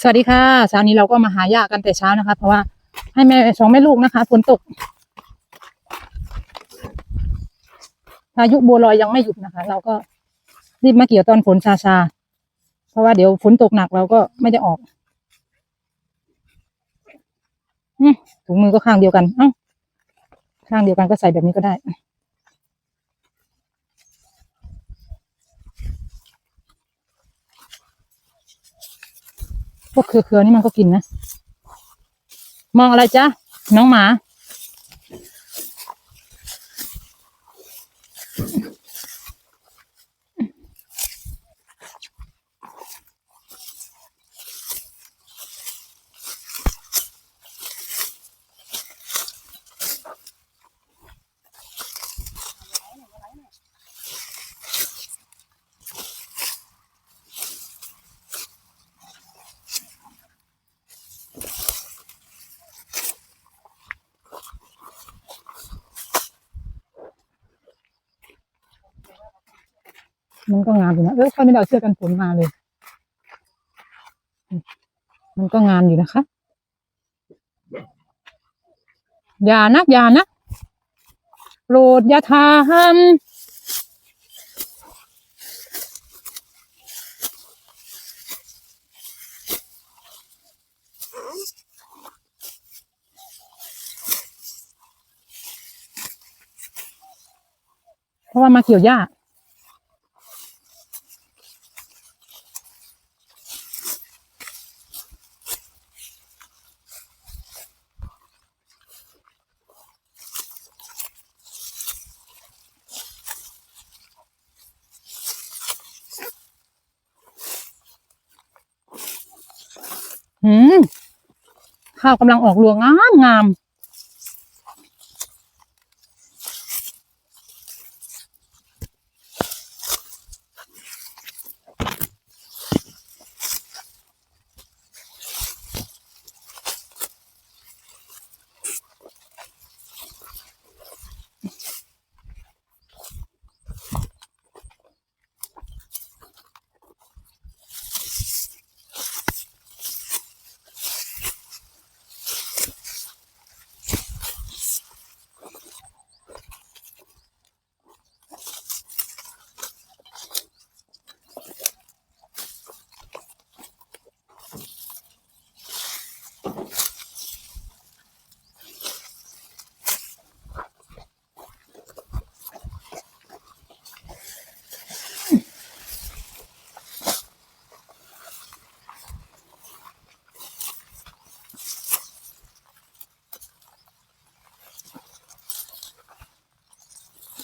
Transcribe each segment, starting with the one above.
สวัสดีค่ะเช้านี้เราก็มาหาหญ้ากันแต่เช้านะคะ เพราะว่าให้แม่สองแม่ลูกนะคะฝนตกพายุบัวลอยยังไม่หยุดนะคะ เราก็รีบมาเกี่ยวตอนฝนซาซาเพราะว่าเดี๋ยวฝนตกหนักเราก็ไม่ได้ออกถุงมือก็ข้างเดียวกัน เอ้าข้างเดียวกันก็ใส่แบบนี้ก็ได้ พวกเครือๆนี่มันก็กินนะ มองอะไรจ๊ะ น้องหมา มันก็งามอยู่นะเออค่อยไม่ได้เอาเสื้อกันฝนมาเลย มันก็งามอยู่นะคะอย่านะอย่านะโปรดอย่าทำเพราะว่ามาเกี่ยวหญ้า หืมข้าวกำลังออกรวงงามงาม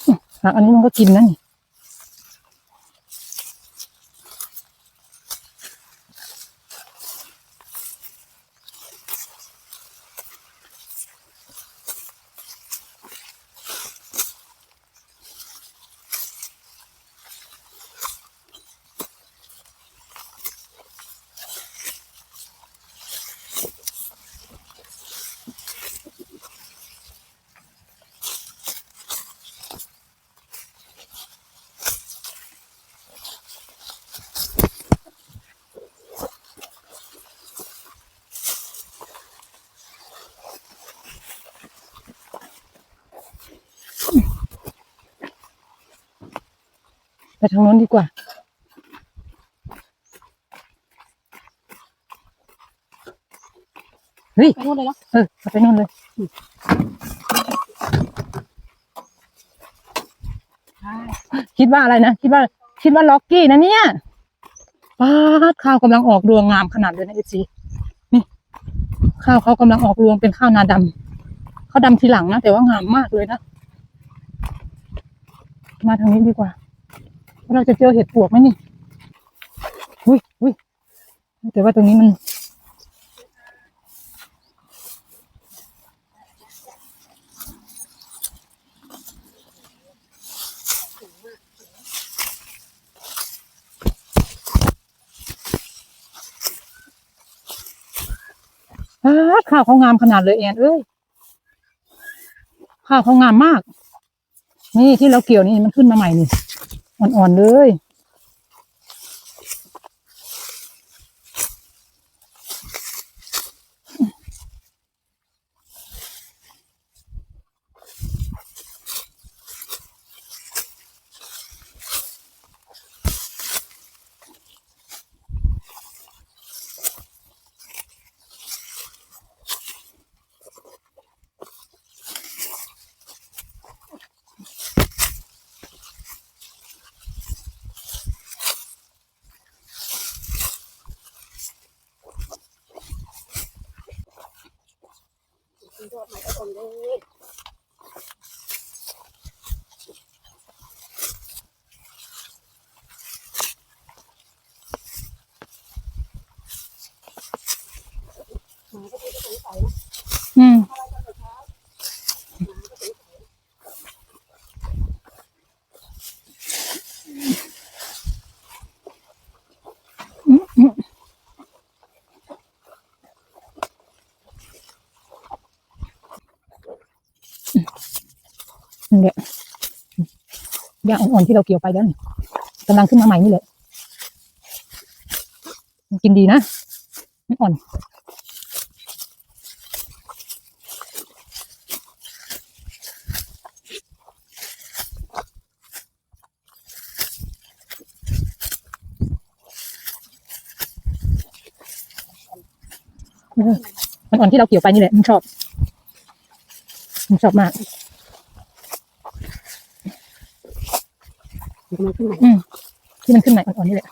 ผัก อันนี้มันก็กินนะนี่ ไปทางโน้นดีกว่า เฮ้ย ไปนู่นเลยเนาะเออเอาไปโน่นเลยคิดว่าอะไรนะ คิดว่า คิดว่าล็อกกี้นะเนี่ยป้าดข้าวกำลังออกรวงงามขนาดเลยนะเอซีนี่ ข้าวเขากำลังออกรวงเป็นข้าวนาดำเขาดำทีหลังนะ แต่ว่างามมากเลยนะ มาทางนี้ดีกว่า เราจะเจอเห็ดปวกไหมนี่อุ้ยอุ้ยแต่ว่าตรงนี้มันอ้าข้าวเขางามขนาดเลยแอนเอ้ยข้าวเขางามมาก นี่ที่เราเกี่ยวนี่มันขึ้นมาใหม่นี่ อ่อนๆเลย นี่นแหละยางอ่อนๆที่เราเกี่ยวไปแล้วนี่กำลังขึ้นมาใหม่นี่แหละมันกินดีนะมันอ่อนมันอ่อนที่เราเกี่ยวไปนี่แหละมันชอบมันชอบมาก มันขึ้นไหนอืมที่มันขึ้นใหม่อ่อนๆนี่แหละ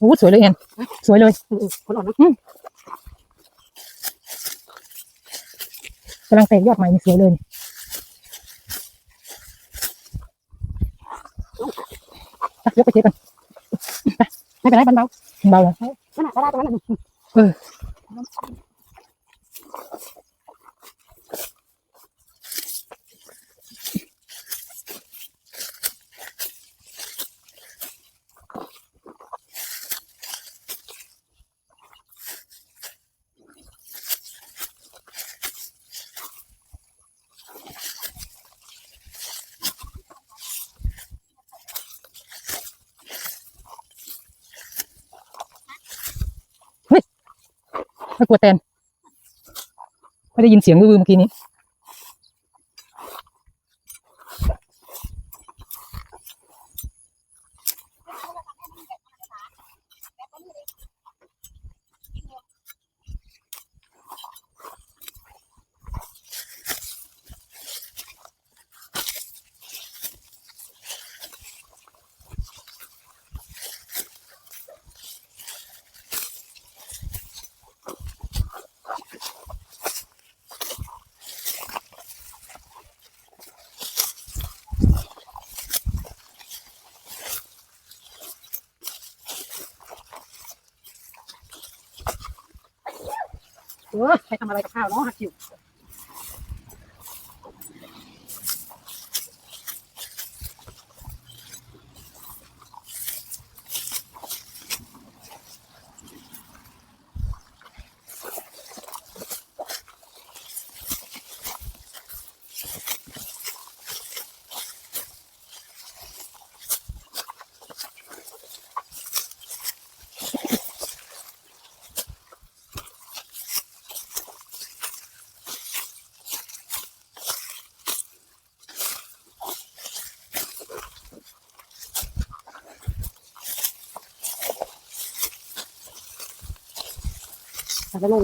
โอ้สวยเลยเอ็นสวยเลยคนอ่อนนะกำลังแตกยอดใหม่นี่สวยเลยไปยกไปเทกันไม่เป็นไรบันเบาเบาเลยขนาดก็ได้ตรงนั้นเออ ไม่กลัวแตนไม่ได้ยินเสียงวือๆเมื่อกี้นี้ อใครทำอะไรกับข้าวเนาะฮักคิว อาจจะลง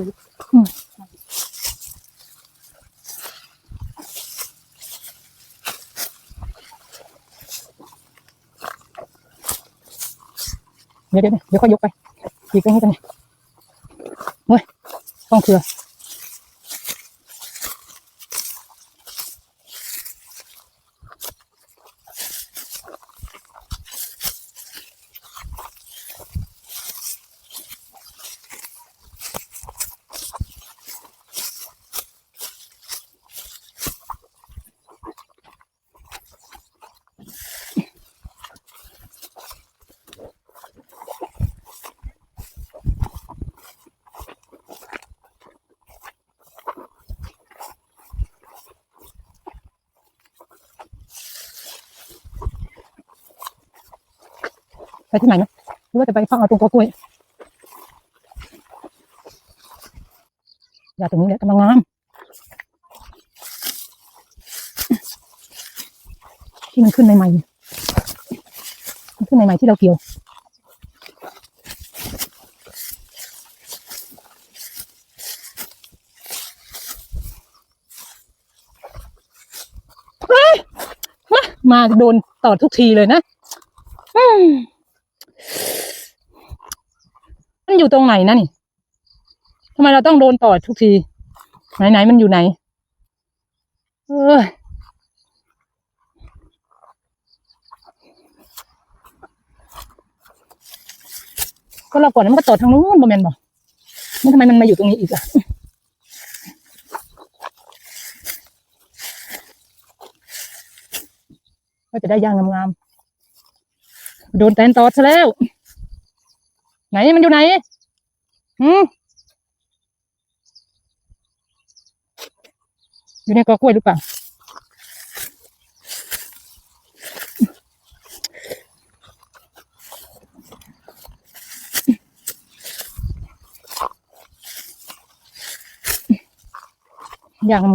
เดี๋ยวเดี๋ยวเดี๋ยวก็ยกไปอีกตรงนี้ตรงนี้เฮ้ยต้องเครือ ไปที่ไหนนะหรือว่าจะไปเฝ้าเอาตรงกอกล้วยอย่าตรงนี้แหละกำลังงามที่มันขึ้นใหม่ๆมันขึ้นใหม่ๆที่เราเกี่ยวมามาโดนตอดทุกทีเลยนะ อืม มันอยู่ตรงไหนนะนี่ทำไมเราต้องโดนตอดทุกที ไหนไหนมันอยู่ไหน เออก็เราก่อนนั้นมันก็ตอดทางนู้นบอมเมนบอกมันทำไมมันมาอยู่ตรงนี้อีกล่ะก็จะได้ยางงามๆ โดนแตนตอดซะแล้ว ไหนมันอยู่ไหนหืมอยู่ในกอกล้วยหรือเปล่าอย่าง